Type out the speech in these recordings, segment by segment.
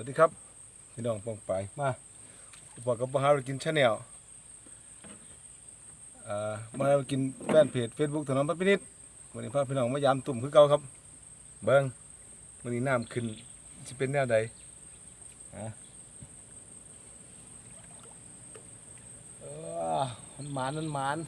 วัสดีครับพี่น้องปองไปายมาบอกกับมาหาเรากินชาแนลอ่ามาหาเรากินแฟนเพจ Facebook ถนอมพัดพินิษวันนี้พาพี่น้องมายามตุ่มคือเก่าครับ เบิ้งวันนี้น้ำขึ้นจะเป็นแนวใดฮะเออมันหมานมันหมาน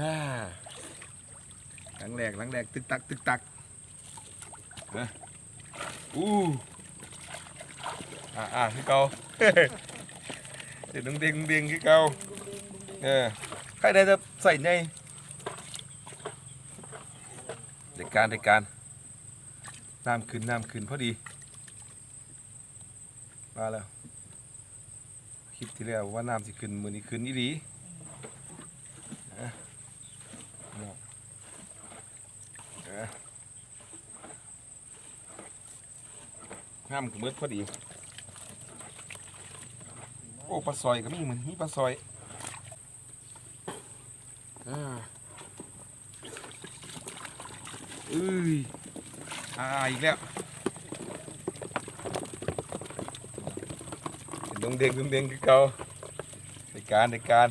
อ่าหลังแร กหลังแรกตึกตักตึกตักนะอู้อ่าอ่าคือเก่าเดี๋ยวดึงดึงดึงคือเก่าเออใครได้จะใส่ในเด็กการเด็กการน้ำขึ้นน้ำขึ้นพอดีมาแล้วคลิปที่แล้วว่าน้ำสิขึ้นมือนี้ขึ้นนี่ดีะเนี่ย เออน้ำก็มืดพอดี โอ้ปลาซอยก็มีเหมือนมีปลาซอยอ่าเอ้ยอ่าอีกแล้วดงเด้งดงเด้งคือเก่าในการในการ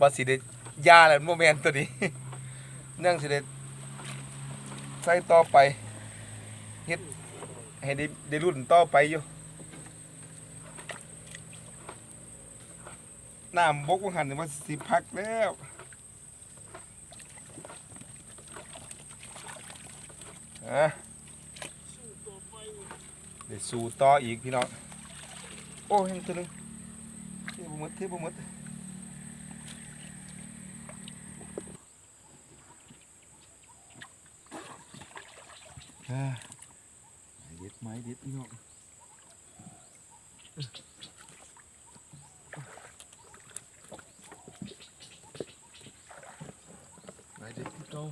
ว่าสิเด็ดยาแหละโมเมนต์ตัวนี้ เนื่องสิเด็ด ใส่ต่อไปเฮ็ดให้ได้ได้รุ่นต่อไปอยู่น้ำบกว่าหันว่าสิพักแล้วอะเดี๋ยวสู่ต่ออีกพี่น้อง โอ้ยังตัวนึงเทียบหมดเทียบหมดอ่าเด็ดไม้เด็ดพี่น้อง ไม้เด็ดคือเก่า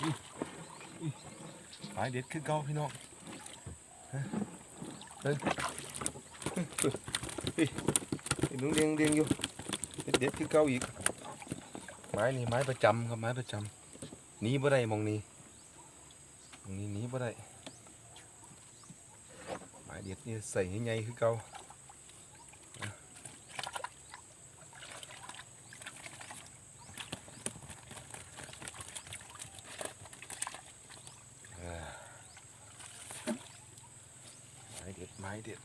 อุ้ยอุ้ย ไม้เด็ดคือเก่าพี่น้องฮะเฮ้ยเฮ้ยเฮ้ยเฮ้ยเห็นนุ่งเรียงเรียงอยู่เด็ดเด็ดคือเก่าอีกไม้นี่ไม้ประจำครับไม้ประจำหนีบ่ได้หมองนี้หมองนี้หนีบ่ได้ไม้เด็ดนี่ใส่ใหญ่ๆคือเก่า เด็ดไม้เด็ด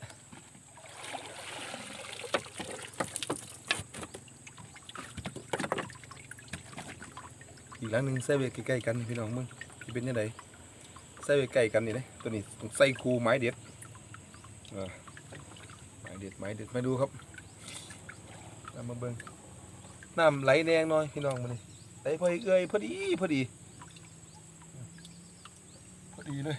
อีกหลังหนึ่งใส่ไว้ใกล้ๆกันพี่น้องมึงที่เป็นยังไงใส่ไว้ใกล้กันนี่นะตัวนี้ต้องใส่คูไม้เด็ดไม้เด็ดไม้เด็ดมาดูครับเอามาเบิ่งน้ำไหลแดงหน่อยพี่น้องมานี่ไหลพอเอื้อยพอดีพอดีพอดีเลย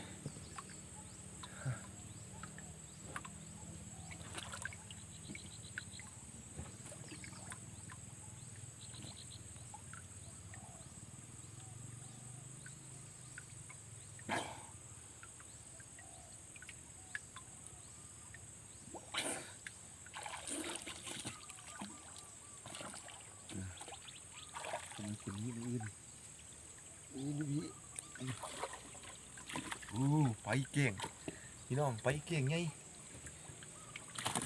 ผมกินนี่อื่นอู้บีอู้ไป เก่งพี่น้องไปเก่งไง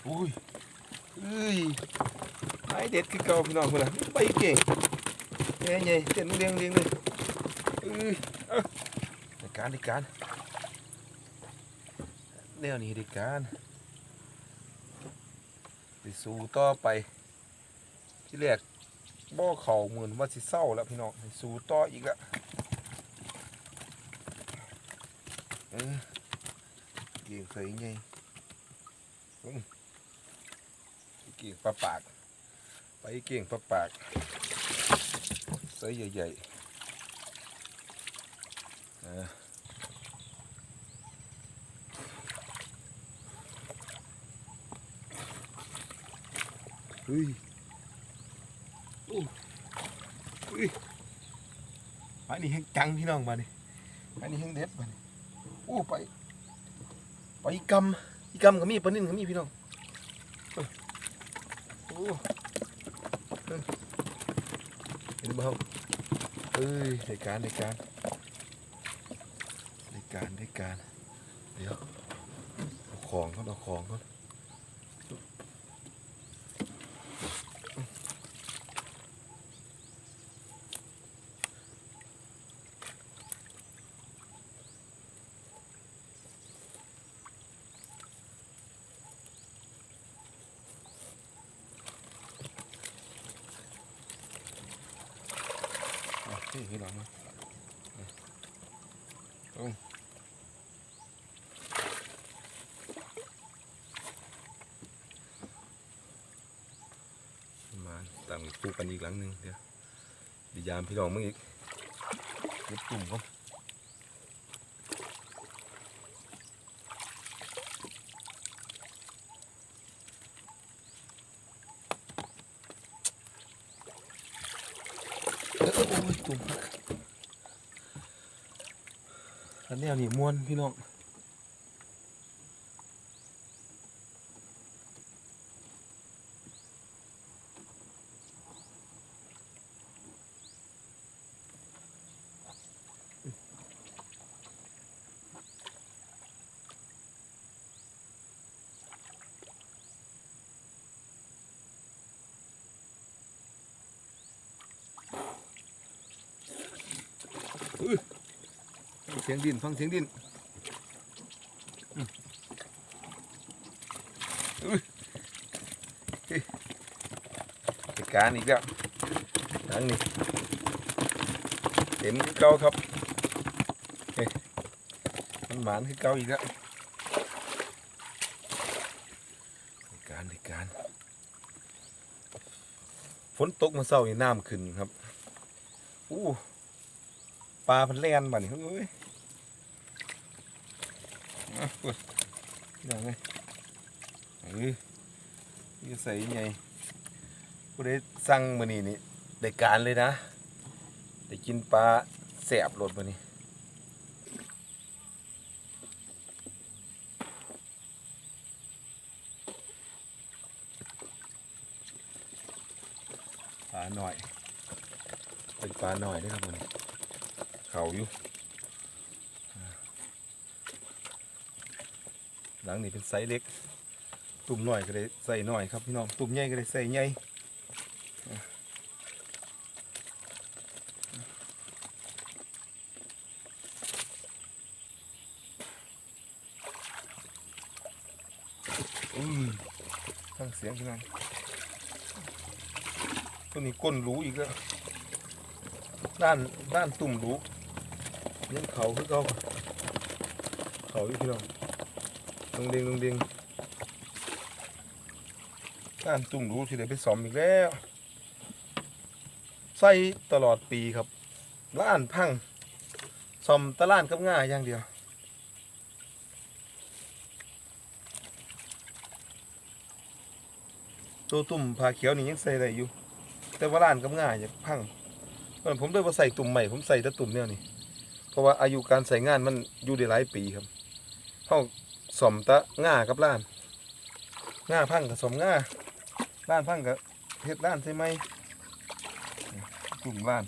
อุ้ยเอ้ยไม้เด็ดคือเก่าพี่น้องคนละไปเก่งไงไงเต้นเรียงเรียงเลยเอ้ยเอ้าในการในการแนวนี้ในการไปสู่ต่อไป ที่แรกบ่อเข่าเหมือนว่าสิเศร้าแล้วพี่น้องสู้ต่ออีกละ เกี่ยงใส่ไงเกี่ยงปลาปาก ไปเกี่ยงปลาปากใส่ใหญ่ๆเออเฮ้ยไม้นี่แห้งจังพี่น้องมานี่ไม้นี่แห้งเด็ดมานี่ โอ้ไปไปกำอีกำก็มีปลานิ่นก็มีพี่น้องโอ้เห็นบ่ครับเอ้ยในการในการในการในการเดี๋ยวเอาของก่อนเอาของก่อน อ่นี่ให้เรามาเอามาตั้งตู้กันอีกหลังหนึ่งเดี๋ยวดียามพี่น้องมึงอีกเก็บตุ่มเขาเจุ่มอันนี้นี่ม้วนพี่น้อง สียงดินฟังเสียงดินเฮ้ยเหตุการณ์อีกแล้วหลังนี้เห็นคือเก่าครับเฮ้ยมันหมานคือเก่าอีกแล้วเหตุการณ์เหตุการณ์ฝนตกมาเศร้านี่น้ำขึ้นครับอู้ปลาพันแล่นบ่นี่เฮ้ย ดอย่างไงเอ้ยนี่ใส่ไงผู้ใดสั่งมือนี้นี่ได้การเลยนะได้กินปลาแสบรสมื้อนี้ปลาหน่อย เป็นปลาหน่อยด้วยครับมือนี้เขาอยู่ หลังนี่เป็นไซส์เล็ก ตุ่มหน่อยก็ได้ใส่หน่อยครับพี่น้อง ตุ่มใหญ่ก็ได้ใส่ใหญ่อืมฟังเสียงพี่น้องตัวนี้ก้นรู้อีกแล้วด้านด้านตุ่มรู้ยังเขาคือเขาเขาอยู่พี่น้อง ลงเด้งลงเด้งการตุ่มรู้ที่ได้ไปซ้อมอีกแล้ว ใส่ตลอดปีครับล้านพังซ่อมตะล้านกับง่ายอย่างเดียวตัวตุ่มผาเขียวนี่ยังใส่ได้อยู่ แต่ว่าล้านกับง่ายอยาพังเพราะฉะนั้นผมเลยว่าใส่ตุ่มใหม่ผมใส่แต่ตุ่มเนี่ยนี่เพราะว่าอายุการใส่งานมันอยู่ได้หลายปีครับเท่า สมตะง่ากับล้านง่าพังกับสมง่าล้านพังกับเฮ็ดล้านใช่ไหมกลุ่มล้าน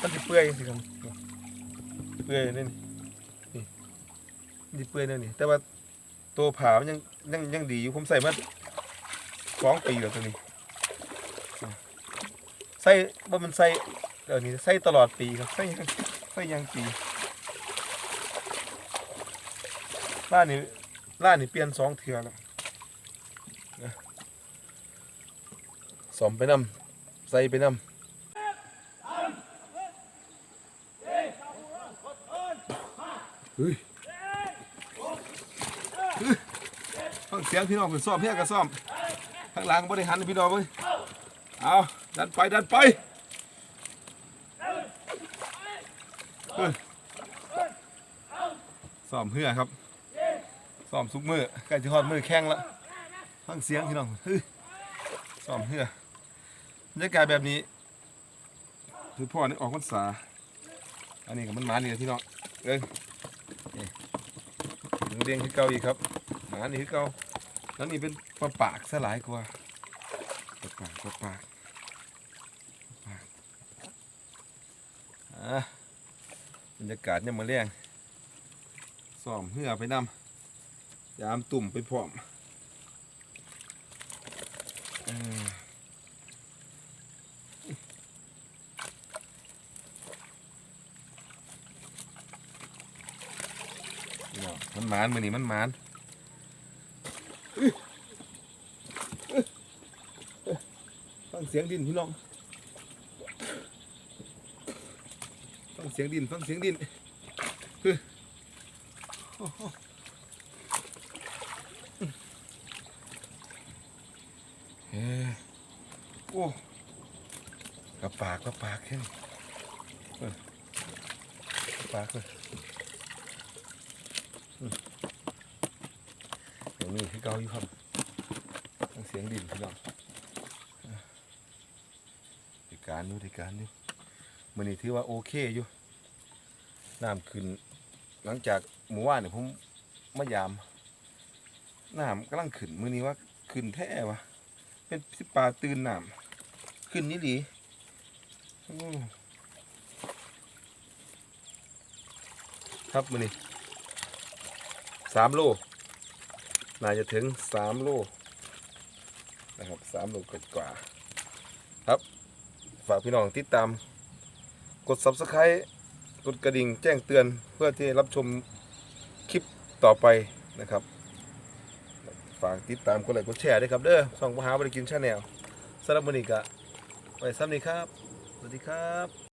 มันสิเปื่อยสิครับเปื่อยนี่นี่นี่เปื่อยนี่นี่แต่ว่าตัวผามันยังยังยังดีอยู่ผมใส่มาสองปีแล้วตัวนี้ใส่ว่ามันใส่เดี๋ยวนี้ใส่ตลอดปีครับใส่ยังใส่ยังปี ร้านนี้ร้านนี้เปลี่ยนสองเทือแล้วนะสอมไปนำใส่ไปนำเฮ้ยเฮ้ยฟังเสียงพี่น้องเป็นซ่อมเพียกับซ่อมข้างหลังบริหารพี่น้องเว้ยเอาดันไปดันไปเฮ้ยซ่อมเพื่อครับ ซ้อมซุกมือใกล้จะฮอดมือแข้งละฟังเสียงพี่น้องฮ้ยซ้อมเพื่อบรรยากาศแบบนี้คือพ่อนี่ออกพรรษาอันนี้กับมันหมานี่นะพี่น้องเอ้ยเด้งคือเก่าอีกครับหมานี่คือเก่าแล้วนี่เป็นปลาปากซะหลายกว่าปลาปากปลาปากปลาปากอะบรรยากาศเนี่ยมาแรงซ้อมเหือไปนำ ยามตุ่มไปพร้อมมันหมานมือนี่มันหมานฟังเสียงดินพี่น้องฟังเสียงดินฟังเสียงดินเฮ้ยโอ้โหเฮ้ย โอ้กระปากกระปากแค่นี้เออกระปากเลยเดี๋ยวนี้ให้เกาอยู่ครับฟังเสียงดินพี่น้องในการอยู่ในการอยู่มันนี่ถือว่าโอเคอยู่น้ำขึ้น หลังจากหมู่ว่านเนี่ยผมมายามน้ำกำลังขึ้นมือนี้ว่าขึ้นแท้วะ เป็นสิปลาตื่นหน้ำขึ้นนี่ดีครับมือนี้สามโลน่าจะถึงสามโลนะครับสามโลกกว่าครับ ฝากพี่น้องติดตาม กด subscribe กดกระดิ่งแจ้งเตือนเพื่อที่รับชมคลิปต่อไปนะครับ ฝากติดตามกดไลค์กดแชร์ด้วยครับเด้อส่องมหาบริกินชาแนลสำหรับวันนี้ก็ไว้ซ้ำนี้ครับ สวัสดีครับ